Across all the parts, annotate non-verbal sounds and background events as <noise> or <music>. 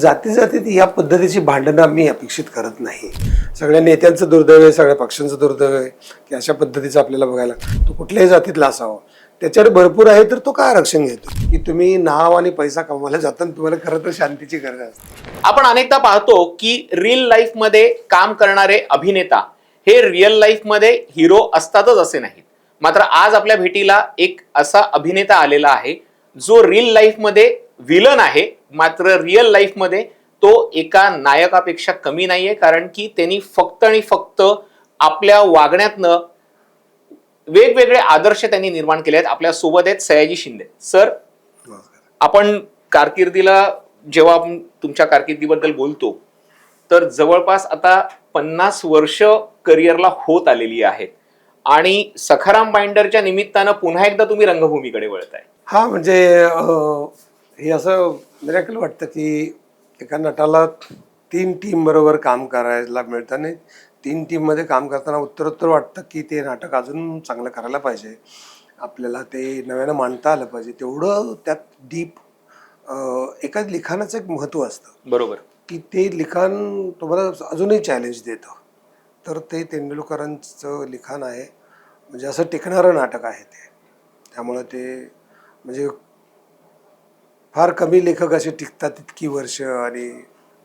जाती जातीत या पद्धतीची भांडणं मी अपेक्षित करत नाही. सगळ्या नेत्यांचं दुर्दैव आहे सगळ्या पक्षांचं दुर्दैव आहे की अशा पद्धतीचं आपल्याला बघायला. तो कुठल्याही जातीतला असावा. त्याच्यावर भरपूर आहे तर तो काय आरक्षण घेतो? की तुम्ही नाव आणि पैसा कमवायला जाताना तुम्हाला खरं तर शांतीची गरज असते. आपण अनेकदा पाहतो की रिअल लाईफमध्ये काम करणारे अभिनेता हे रिअल लाईफमध्ये हिरो असतातच असे नाहीत. मात्र आज आपल्या भेटीला एक असा अभिनेता आलेला आहे जो रिअल लाईफमध्ये विलन आहे मात्र रिअल लाईफमध्ये तो एका नायकापेक्षा कमी नाहीये कारण की त्यांनी फक्त आणि फक्त आपल्या वागण्यातनं वेगवेगळे आदर्श त्यांनी निर्माण केले आहेत. आपल्यासोबत आहेत सयाजी शिंदे. सर आपण कारकिर्दीला जेव्हा तुमच्या कारकिर्दीबद्दल बोलतो तर जवळपास आता पन्नास वर्ष करिअरला होत आलेली आहेत आणि सखाराम बाइंडरच्या निमित्तानं पुन्हा एकदा तुम्ही रंगभूमीकडे वळताय. हा म्हणजे हे असं मिरॅकल वाटतं की एका नटाला तीन टीम बरोबर काम करायला मिळतं आणि तीन टीममध्ये काम करताना उत्तरोत्तर वाटतं की ते नाटक अजून चांगलं करायला पाहिजे. आपल्याला ते नव्यानं मांडता आलं पाहिजे. तेवढं त्यात डीप एका लिखाणाचं एक महत्त्व असतं. बरोबर. की ते लिखाण तुम्हाला अजूनही चॅलेंज देतं. तर ते तेंडुलकरांचं लिखाण आहे. म्हणजे असं टिकणारं नाटक आहे ते. त्यामुळं ते म्हणजे फार कमी लेखक असे टिकतात इतकी वर्ष आणि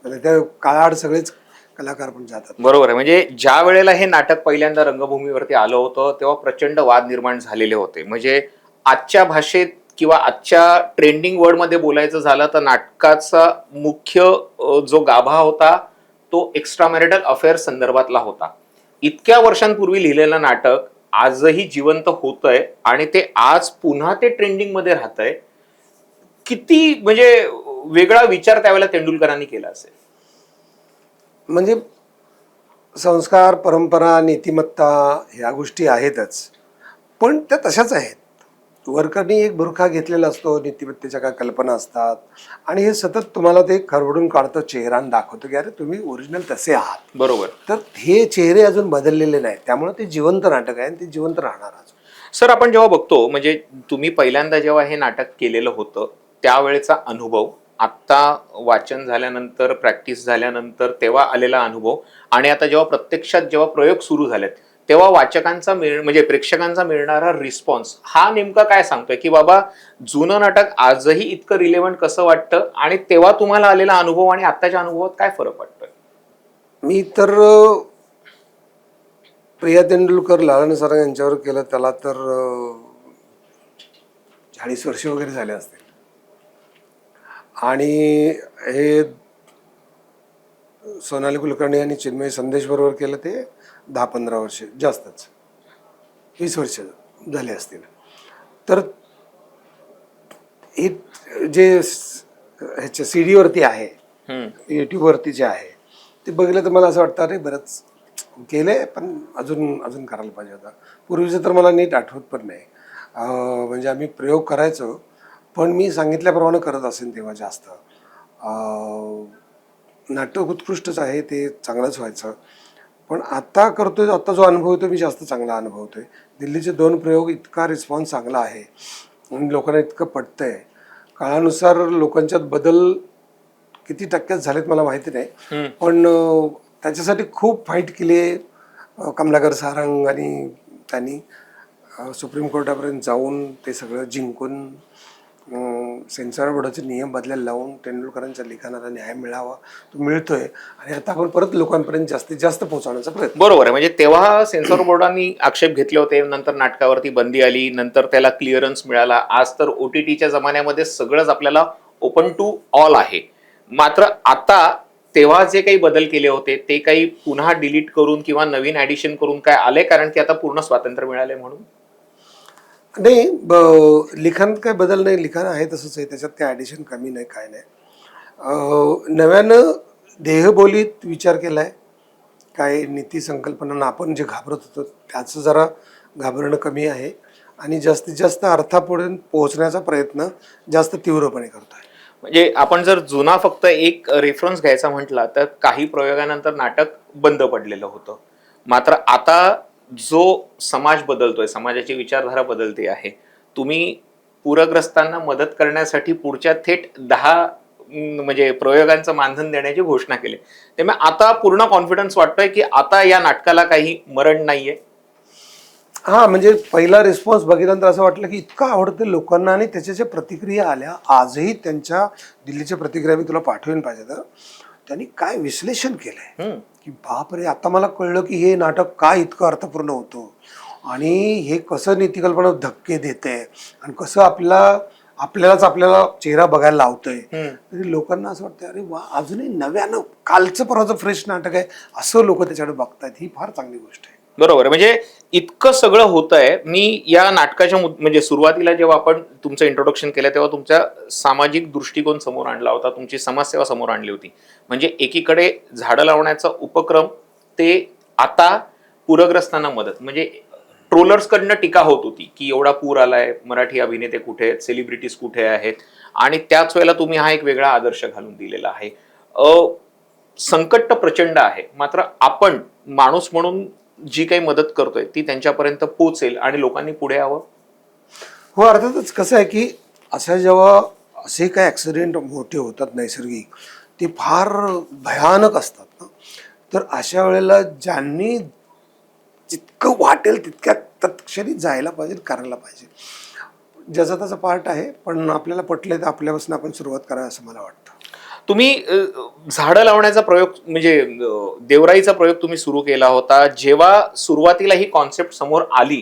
म्हणजे त्या काळाआड सगळेच कलाकार पण जातात. बरोबर आहे. म्हणजे ज्या वेळेला हे नाटक पहिल्यांदा रंगभूमीवरती आलं होतं तेव्हा प्रचंड वाद निर्माण झालेले होते. म्हणजे आजच्या भाषेत किंवा आजच्या ट्रेंडिंग वर्डमध्ये बोलायचं झालं तर नाटकाचा मुख्य जो गाभा होता तो एक्स्ट्रा मॅरिटल अफेअर संदर्भातला होता. इतक्या वर्षांपूर्वी लिहिलेलं नाटक आजही जिवंत होतंय आणि ते आज पुन्हा ते ट्रेंडिंगमध्ये राहतंय. किती म्हणजे वेगळा विचार त्यावेळेला तेंडुलकरांनी केला असेल? म्हणजे संस्कार परंपरा नीतिमत्ता ह्या गोष्टी आहेतच. पण त्या तशाच आहेत. वर्करनी एक बुरखा घेतलेला असतो नीतिमत्तेच्या काय कल्पना असतात. आणि हे सतत तुम्हाला ते खरवडून काढतं चेहरा आणि दाखवतं की अरे तुम्ही ओरिजिनल तसे आहात. बरोबर. तर हे चेहरे अजून बदललेले नाहीत. त्यामुळे ते जिवंत नाटक आहे आणि ते जिवंत राहणार अजून सर आपण जेव्हा बघतो म्हणजे तुम्ही पहिल्यांदा जेव्हा हे नाटक केलेलं होतं त्यावेळेचा अनुभव आत्ता वाचन झाल्यानंतर प्रॅक्टिस झाल्यानंतर तेव्हा आलेला अनुभव आणि आता जेव्हा प्रत्यक्षात जेव्हा प्रयोग सुरू झालेत तेव्हा वाचकांचा मिळ म्हणजे प्रेक्षकांचा मिळणारा रिस्पॉन्स हा नेमका काय सांगतोय? की बाबा जुनं नाटक आजही इतकं रिलेव्हंट कसं वाटतं? आणि तेव्हा तुम्हाला आलेला अनुभव आणि आत्ताच्या अनुभवात काय फरक वाटतोय? मी तर प्रिया तेंडुलकर लालन सरांग यांच्यावर केलं त्याला तर चाळीस वर्ष वगैरे झाले असतील. आणि हे सोनाली कुलकर्णी आणि चिन्मय संदेश बरोबर केलं ते दहा पंधरा वर्ष जास्तच. वीस वर्ष झाले असतील. तर हे जे ह्याच्या सी डीवरती आहे. यूट्यूबवरती जे आहे ते बघितलं तर मला असं वाटतं अरे बरंच केलंय पण अजून अजून करायला पाहिजे होता. पूर्वीचं तर मला नीट आठवत पण नाही. म्हणजे आम्ही प्रयोग करायचो पण मी सांगितल्याप्रमाणे करत असेल तेव्हा जास्त. नाटक उत्कृष्टच आहे ते चांगलंच व्हायचं. पण आता करतोय आता जो अनुभव येतो मी जास्त चांगला अनुभवतोय. दिल्लीचे दोन प्रयोग इतका रिस्पॉन्स चांगला आहे. आणि लोकांना इतकं पटतंय. काळानुसार लोकांच्यात बदल किती टक्क्यात झालेत मला माहिती नाही. पण त्याच्यासाठी खूप फाईट केली कमलाकर सारंग आणि त्यांनी. सुप्रीम कोर्टापर्यंत जाऊन ते सगळं जिंकून सेन्सॉर बोर्डाचे नियम बदलायला लावून तेंडुलकरांच्या लिखाणाला न्याय मिळावा तो मिळतोय. आणि आता आपण परत लोकांपर्यंत जास्तीत जास्त पोहोचवण्याचा प्रयत्न बरोबर आहे. म्हणजे तेव्हा सेन्सॉर बोर्डांनी आक्षेप घेतले होते नंतर नाटकावरती बंदी आली नंतर त्याला क्लिअरन्स मिळाला. आज तर ओ टी टीच्या जमान्यामध्ये सगळंच आपल्याला ओपन टू ऑल आहे. मात्र आता तेव्हा जे काही बदल केले होते ते काही पुन्हा डिलीट करून किंवा नवीन ऍडिशन करून काय आले कारण की आता पूर्ण स्वातंत्र्य मिळाले म्हणून. नाही ब- काय बदल नाही लिखाण आहे तसंच आहे त्याच्यात काय ॲडिशन कमी नाही काय नाही. नव्यानं देहबोलीत विचार केला आहे काय नीती संकल्पना आपण जे घाबरत होतो त्याचं जरा घाबरणं कमी आहे आणि जास्तीत जास्त अर्थापर्यंत पोहोचण्याचा प्रयत्न जास्त तीव्रपणे करतो आहे म्हणजे आपण जर जुना फक्त एक रेफरन्स घ्यायचा म्हटला तर काही प्रयोगानंतर नाटक बंद पडलेलं होतं. मात्र आता जो समाज बदलतोय समाजाची विचारधारा बदलते आहे तुम्ही पूरग्रस्तांना मदत करण्यासाठी पुढच्या थेट दहा म्हणजे प्रयोगांचं मानधन देण्याची घोषणा केली. त्यामुळे आता पूर्ण कॉन्फिडन्स वाटतोय की आता या नाटकाला काही मरण नाहीये? हा म्हणजे पहिला रिस्पॉन्स बघितल्यानंतर असं वाटलं की इतकं आवडतं लोकांना आणि त्याच्या ज्या प्रतिक्रिया आल्या. आजही त्यांच्या दिल्लीच्या प्रतिक्रिया मी तुला पाठवेन पाहिजे तर. त्यांनी काय विश्लेषण केलंय. की बापरे आता मला कळलं की हे नाटक का इतकं अर्थपूर्ण होतं? आणि हे कसं नीतिकल्पना धक्के देते आणि कसं आपल्याला आपल्यालाच आपल्याला चेहरा बघायला लावतंय. तरी लोकांना असं वाटतं अरे वा अजूनही नव्यानं कालचं परवाचं फ्रेश नाटक आहे असं लोक त्याच्याकडे बघतायत. ही फार चांगली गोष्ट आहे. बरोबर आहे. म्हणजे इतकं सगळं होत आहे मी या नाटकाच्या म्हणजे सुरुवातीला जेव्हा आपण तुमचं इंट्रोडक्शन केलं तेव्हा तुमचा सामाजिक दृष्टिकोन समोर आणला होता. तुमची समाजसेवा समोर आणली होती. म्हणजे एकीकडे झाडं लावण्याचा उपक्रम ते आता पूरग्रस्तांना मदत म्हणजे ट्रोलर्सकडनं टीका होत होती की एवढा पूर आलाय मराठी अभिनेते कुठे आहेत सेलिब्रिटीज कुठे आहेत? आणि त्याच वेळेला तुम्ही हा एक वेगळा आदर्श घालून दिलेला आहे. संकट प्रचंड आहे. मात्र आपण माणूस म्हणून जी काही मदत करतोय ती त्यांच्यापर्यंत पोहोचेल आणि लोकांनी पुढे यावं? हो अर्थातच कसं आहे की अशा जेव्हा असे काही ॲक्सिडेंट मोठे होतात नैसर्गिक ते फार भयानक असतात ना. तर अशा वेळेला ज्यांनी जितकं वाटेल तितक्या तत्क्षणी जायला पाहिजे करायला पाहिजे. ज्याचा त्याचा पार्ट आहे पण आपल्याला पटले तर आपल्यापासून आपण सुरुवात करावी असं मला वाटतं. तुम्ही झाडं लावण्याचा प्रयोग म्हणजे देवराईचा प्रयोग तुम्ही सुरू केला होता. जेव्हा सुरुवातीला ही कॉन्सेप्ट समोर आली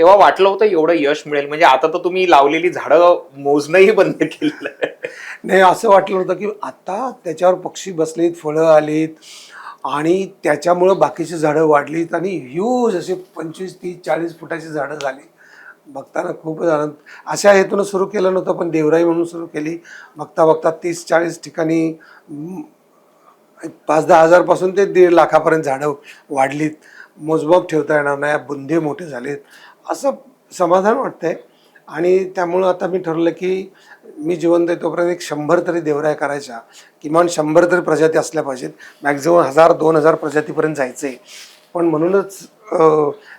तेव्हा वाटलं होतं एवढं यश मिळेल. म्हणजे आता तर तुम्ही लावलेली झाडं मोजणंही बंद केलेलं नाही असं वाटलं होतं की आता त्याच्यावर पक्षी बसलेत फळं आलीत आणि त्याच्यामुळं बाकीची झाडं वाढलीत आणि ह्यूज असे पंचवीस तीस चाळीस फुटाची झाडं झाली. बघताना खूपच आनंद. अशा हेतून सुरू केलं नव्हतं पण देवराई म्हणून सुरू केली. बघता बघता तीस चाळीस ठिकाणी पाच दहा हजारपासून ते दीड लाखापर्यंत झाडं वाढलीत. मोजमाप ठेवता येणार नाही बुंदे मोठे झालेत. असं समाधान वाटतंय. आणि त्यामुळं आता मी ठरवलं की मी जिवंत आहे तोपर्यंत एक शंभर तरी देवराया करायच्या. किमान शंभर तरी प्रजाती असल्या पाहिजेत. मॅक्झिमम हजार दोन हजार प्रजातीपर्यंत जायचं आहे पण म्हणूनच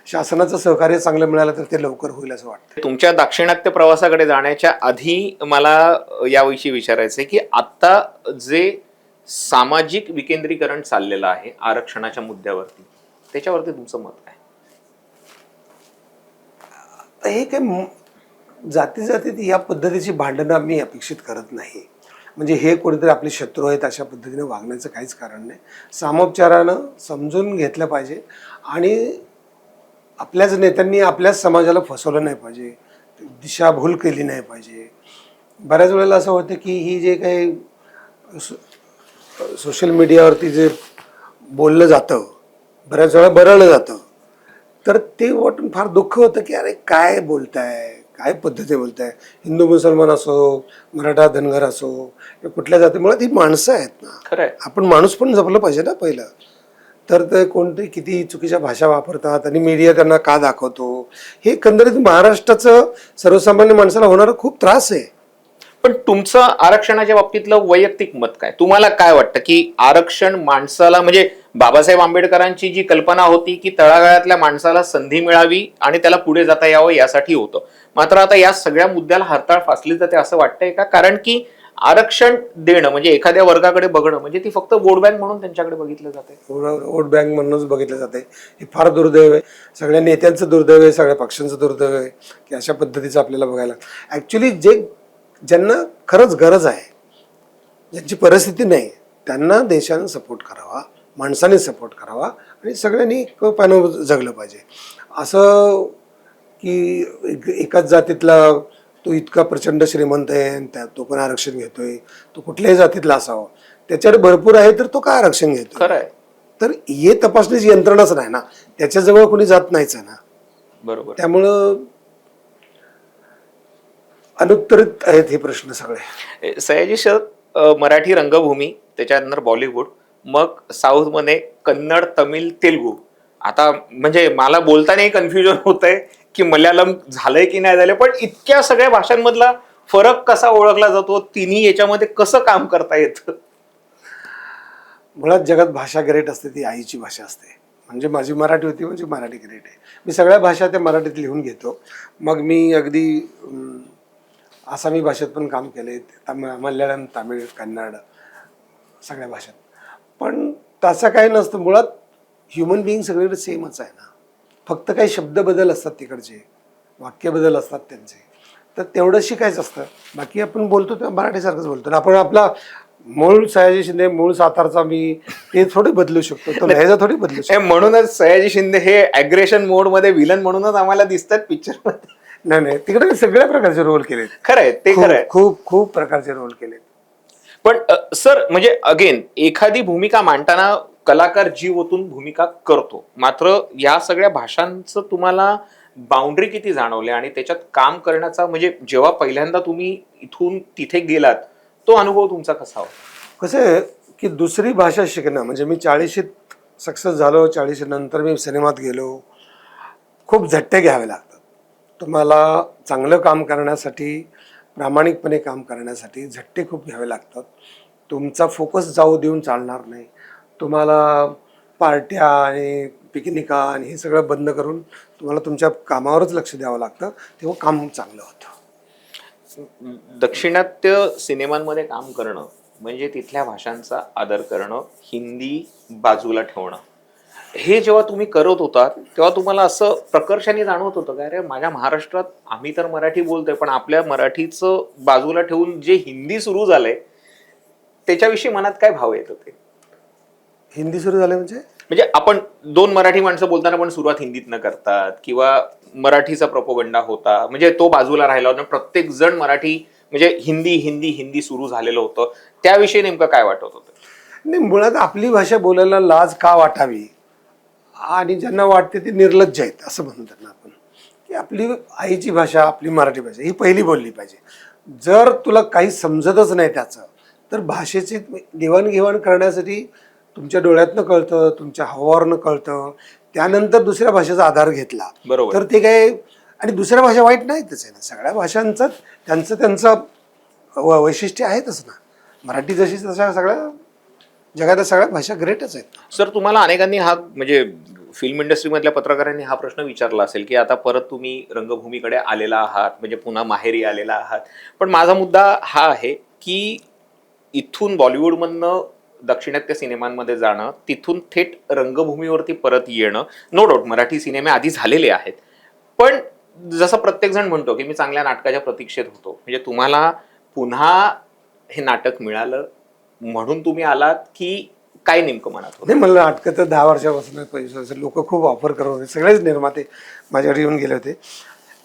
शासनाचं सहकार्य चांगलं मिळालं तर ते लवकर होईल असं वाटतं. तुमच्या दाक्षिणात्य प्रवासाकडे जाण्याच्या आधी मला याविषयी विचारायचं आहे की आता जे सामाजिक विकेंद्रीकरण चाललेलं आहे आरक्षणाच्या मुद्द्यावरती त्याच्यावरती तुमचं मत काय? हे काय जाती जातीत या पद्धतीची भांडणं मी अपेक्षित करत नाही. म्हणजे हे कोणीतरी आपले शत्रू आहेत अशा पद्धतीने वागण्याचं काहीच कारण नाही. सामोपचारानं समजून घेतलं पाहिजे आणि आपल्याच नेत्यांनी आपल्याच समाजाला फसवलं नाही पाहिजे. दिशाभूल केली नाही पाहिजे. बऱ्याच वेळेला असं होतं की ही जे काही सो- सोशल मीडियावरती जे बोललं जातं बऱ्याच वेळा बरळलं जातं. तर ते वाटून फार दुःख होतं की अरे काय बोलताय? काय पद्धती बोलताय? हिंदू मुसलमान असो मराठा धनगर असो कुठल्या जाती मुळात ही माणसं आहेत ना. खरंय. आपण माणूस पण जपलं पाहिजे ना पहिलं. तर ते कोणते किती चुकीच्या भाषा वापरतात आणि मीडिया त्यांना का दाखवतो? हे एकंदरीत महाराष्ट्राचं सर्वसामान्य माणसाला होणारा खूप त्रास आहे. पण तुमचं आरक्षणाच्या बाबतीतलं वैयक्तिक मत काय? तुम्हाला काय वाटतं की आरक्षण माणसाला म्हणजे बाबासाहेब आंबेडकरांची जी कल्पना होती की तळागाळातल्या माणसाला संधी मिळावी आणि त्याला पुढे जाता यावं यासाठी होतं. मात्र आता या सगळ्या मुद्द्याला हरताळ फासली जाते असं वाटतंय का? कारण की आरक्षण देणं म्हणजे एखाद्या वर्गाकडे बघणं म्हणजे ती फक्त वोट बँक म्हणून त्यांच्याकडे बघितलं जाते वोट बँक म्हणूनच बघितलं जाते हे फार दुर्दैव आहे. सगळ्या नेत्यांचं दुर्दैव आहे सगळ्या पक्षांचं दुर्दैव आहे की अशा पद्धतीचं आपल्याला बघायला. ॲक्च्युली जे ज्यांना खरंच गरज आहे ज्यांची परिस्थिती नाही त्यांना देशानं सपोर्ट करावा माणसाने सपोर्ट करावा आणि सगळ्यांनी पानं जगलं पाहिजे. असं की एक- एकाच जातीतला तो इतका प्रचंड श्रीमंत आहे आणि त्या तो पण आरक्षण घेतोय तो कुठल्याही जातीतला असावा त्याच्याकडे भरपूर आहे तर तो काय आरक्षण घेतो खरं आहे. तर हे तपासण्याची यंत्रणाच नाही ना त्याच्याजवळ कोणी जात नाहीच आहे ना. बरोबर. त्यामुळं अनुत्तरित आहेत हे प्रश्न सगळे. सयाजी सर अ, मराठी रंगभूमी त्याच्यानंतर बॉलिवूड मग साऊथमध्ये कन्नड तमिळ तेलुगू. आता म्हणजे मला बोलतानाही कन्फ्युजन होत आहे की मल्याळम झालंय की नाही झालंय पण इतक्या सगळ्या भाषांमधला फरक कसा ओळखला जातो तिन्ही याच्यामध्ये कसं काम करता येतं? मुळात जगात भाषा ग्रेट असते ती आईची भाषा असते. म्हणजे माझी मराठी होती म्हणजे मराठी ग्रेट आहे. मी सगळ्या भाषा त्या मराठीत लिहून घेतो. मग मी अगदी आसामी भाषेत पण काम केले तामिळ मल्याळम तामिळ कन्नड सगळ्या भाषेत. पण तसं काही नसतं. मुळात ह्युमन बिईंग सगळीकडे सेमच आहे ना. फक्त काही शब्द बदल असतात तिकडचे. वाक्य बदल असतात त्यांचे. तर तेवढं शिकायचं असतं. बाकी आपण बोलतो ते मराठीसारखंच बोलतो. ना आपण आपला मूळ सयाजी शिंदे मूळ सातारचा मी ते थोडे बदलू शकतो. तो लहेजा थोडी बदलू शकतो. म्हणूनच सयाजी शिंदे हे अग्रेशन मोडमध्ये विलन म्हणूनच आम्हाला दिसतात पिक्चरमध्ये. नाही नाही तिकडे सगळ्या प्रकारचे रोल केलेत. खरंय ते खूप खरंय. खूप खूप प्रकारचे रोल केलेत. पण सर म्हणजे अगेन एखादी भूमिका मांडताना कलाकार जीव ओतून भूमिका करतो. मात्र या सगळ्या भाषांचं तुम्हाला बाउंड्री किती जाणवले आणि त्याच्यात काम करण्याचा म्हणजे जेव्हा पहिल्यांदा तुम्ही इथून तिथे गेलात तो अनुभव तुमचा कसा होता? कसं आहे की दुसरी भाषा शिकणं म्हणजे मी चाळीशीत सक्सेस झालो चाळीशी नंतर मी सिनेमात गेलो खूप झट्टे घ्यावे लागतात. तुम्हाला चांगलं काम करण्यासाठी प्रामाणिकपणे काम करण्यासाठी झट्टे खूप घ्यावे लागतात. तुमचा फोकस जाऊ देऊन चालणार नाही. तुम्हाला पार्ट्या आणि पिकनिका आणि हे सगळं बंद करून तुम्हाला तुमच्या कामावरच लक्ष द्यावं लागतं. तेव्हा काम चांगलं होतं. दक्षिणात्य सिनेमांमध्ये काम करणं म्हणजे तिथल्या भाषांचा आदर करणं हिंदी बाजूला ठेवणं. हे जेव्हा तुम्ही करत होतात तेव्हा तुम्हाला असं प्रकर्षाने जाणवत होतं का अरे माझ्या महाराष्ट्रात आम्ही तर मराठी बोलतोय पण आपल्या मराठीचं बाजूला ठेवून जे हिंदी सुरू झालंय त्याच्याविषयी मनात काय भाव येत होते? हिंदी सुरू झाले म्हणजे? म्हणजे आपण दोन मराठी माणसं बोलताना पण सुरुवात हिंदीत न करतात किंवा मराठीचा प्रपोगंडा होता म्हणजे तो बाजूला राहिला होता प्रत्येक जण मराठी म्हणजे हिंदी हिंदी हिंदी सुरू झालेलं होतं. त्याविषयी नेमकं काय वाटत होतं? नाही मुळात आपली भाषा बोलायला लाज का वाटावी? आणि ज्यांना वाटते ते निर्लज्ज आहेत असं म्हणू त्यांना आपण की आपली आईची भाषा आपली मराठी भाषा ही पहिली बोलली पाहिजे. जर तुला काही समजतच नाही त्याचं तर भाषेची देवाणघेवाण करण्यासाठी तुमच्या डोळ्यातनं कळतं तुमच्या हवावरनं कळतं. त्यानंतर दुसऱ्या भाषेचा आधार घेतला. बरोबर. तर ते काय आणि दुसऱ्या भाषा वाईट नाहीतच आहे ना. सगळ्या भाषांचं त्यांचं त्यांचं वैशिष्ट्य आहेतच ना. मराठी जशी तशा सगळ्या जगातल्या सगळ्या भाषा ग्रेटच आहेत. सर तुम्हाला अनेकांनी हा म्हणजे फिल्म इंडस्ट्रीमधल्या पत्रकारांनी हा प्रश्न विचारला असेल की आता परत तुम्ही रंगभूमीकडे आलेला आहात म्हणजे पुन्हा माहेरी आलेला आहात. पण माझा मुद्दा हा आहे की इथून बॉलिवूडमधनं दक्षिणात्य सिनेमांमध्ये जाणं तिथून थेट रंगभूमीवरती परत येणं नो डाऊट मराठी सिनेमे आधी झालेले आहेत. पण जसं प्रत्येक जण म्हणतो की मी चांगल्या नाटकाच्या प्रतीक्षेत होतो म्हणजे तुम्हाला पुन्हा हे नाटक मिळालं म्हणून तुम्ही आलात की काय नेमकं म्हणत नाही मला नाटकं तर दहा वर्षापासून पैसे लोक खूप ऑफर करत होते. सगळेच निर्माते माझ्याकडे येऊन गेले होते.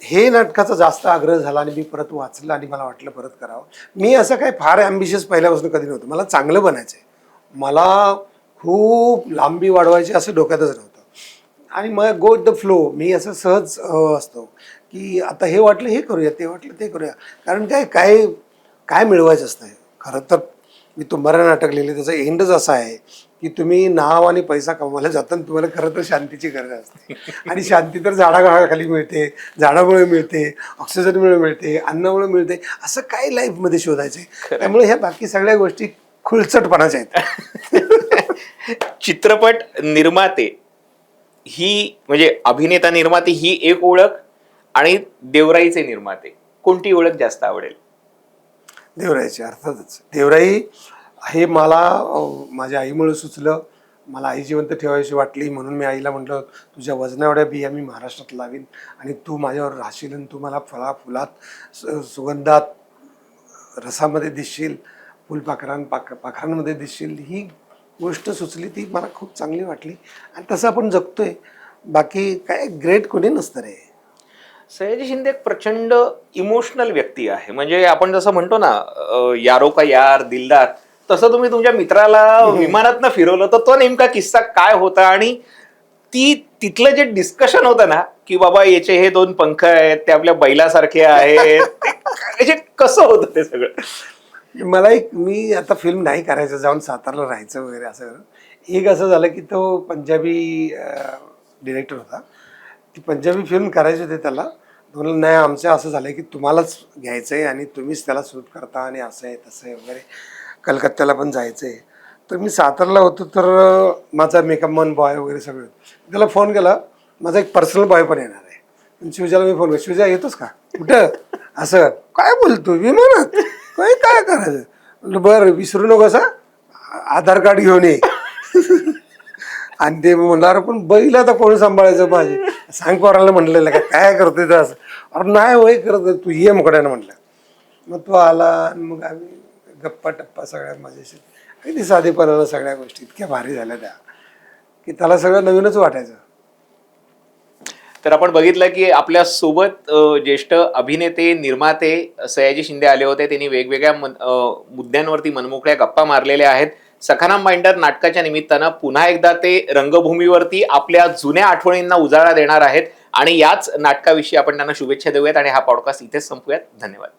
हे नाटकाचा जास्त आग्रह झाला आणि मी परत वाचलं आणि मला वाटलं परत करावं. मी असं काही फार ॲम्बिशियस पहिल्यापासून कधी नव्हतं. मला चांगलं बनायचं आहे मला खूप लांबी वाढवायची असं डोक्यातच नव्हतं. आणि मग गो द फ्लो मी असं सहज असतो की आता हे वाटलं हे करूया ते वाटलं ते करूया. कारण काय काय काय मिळवायचं असतं खरं तर मी तुम्हाला नाटक लिहिले त्याचं एंडच असा आहे की तुम्ही नाव आणि पैसा कमवायला जाताना तुम्हाला खरं तर शांतीची गरज असते. आणि शांती तर झाडाखाली मिळते झाडामुळे मिळते ऑक्सिजनमुळे मिळते अन्नामुळे मिळते असं काय लाईफमध्ये शोधायचं त्यामुळे ह्या बाकी सगळ्या गोष्टी खुलचटपणाच्या आहेत. <laughs> चित्रपट निर्माते ही म्हणजे अभिनेता निर्माते ही एक ओळख आणि देवराईचे निर्माते. कोणती ओळख जास्त आवडेल? देवराईची अर्थातच. देवराई हे मला माझ्या आईमुळे सुचलं. मला आई जिवंत ठेवायची वाटली म्हणून मी आईला म्हटलं तुझ्या वजनावड्या बिया मी महाराष्ट्रात लावीन आणि तू माझ्यावर राहशील आणि तू मला फळा फुलात सुगंधात रसामध्ये दिसशील फुलपाखरां पाख पाखरांमध्ये दिसशील. ही गोष्ट सुचली ती मला खूप चांगली वाटली. आणि तसं आपण जगतोय. बाकी काय ग्रेट कोणी नसतं रे. सयाजी शिंदे एक प्रचंड इमोशनल व्यक्ती आहे. म्हणजे आपण जसं म्हणतो ना यारो का यार दिलदार तसं तुम्ही तुमच्या मित्राला विमानातनं फिरवलं तर तो नेमका किस्सा काय होता? आणि ती तिथलं जे डिस्कशन होतं ना की बाबा याचे हे दोन पंख आहेत ते आपल्या बैलासारखे आहेत म्हणजे कसं होतं ते सगळं? मला एक मी आता फिल्म नाही करायचं जाऊन सातारला राहायचं वगैरे असं. एक असं झालं की तो पंजाबी डिरेक्टर होता. ती पंजाबी फिल्म करायची होती त्याला. म्हणला, नाही आमचं असं झालं की तुम्हालाच घ्यायचं आहे आणि तुम्हीच त्याला सूट करता आणि असं आहे तसं आहे वगैरे. कलकत्त्याला पण जायचं आहे तर मी सातारला होतो तर माझा मेकअप मन बॉय वगैरे सगळं. त्याला फोन केला माझा एक पर्सनल बॉय पण येणार आहे. शिवजाला मी फोन केला शिवजा येतोस का? कुठं? असं. काय बोलतो? विमानात काय काय करायचं? बरं विसरू नको सा आधार कार्ड घेऊन ये. <laughs> आणि ते म्हणणार पण बैल आता कोण सांभाळायचं माझे? सांग पोराला म्हटलेलं का काय करतोय ते असं? अरे नाही होय करत तू ये मुकड्यानं म्हटलं मग तो आला आणि मग आम्ही गप्पा टप्पा सगळ्या मजेशीर अगदी साधेपणानं सगळ्या गोष्टी इतक्या भारी झाल्या त्या की त्याला सगळं नवीनच वाटायचं. तर आपण बघितलं की आपल्यासोबत ज्येष्ठ अभिनेते निर्माते सयाजी शिंदे आले होते. त्यांनी वेगवेगळ्या मुद्द्यांवरती मनमोकळ्या गप्पा मारलेल्या आहेत. सखाराम बाइंडर नाटकाच्या निमित्तानं पुन्हा एकदा ते रंगभूमीवरती आपल्या जुन्या आठवणींना उजाळा देणार आहेत. आणि याच नाटकाविषयी आपण त्यांना शुभेच्छा देऊयात आणि हा पॉडकास्ट इथेच संपूयात. धन्यवाद.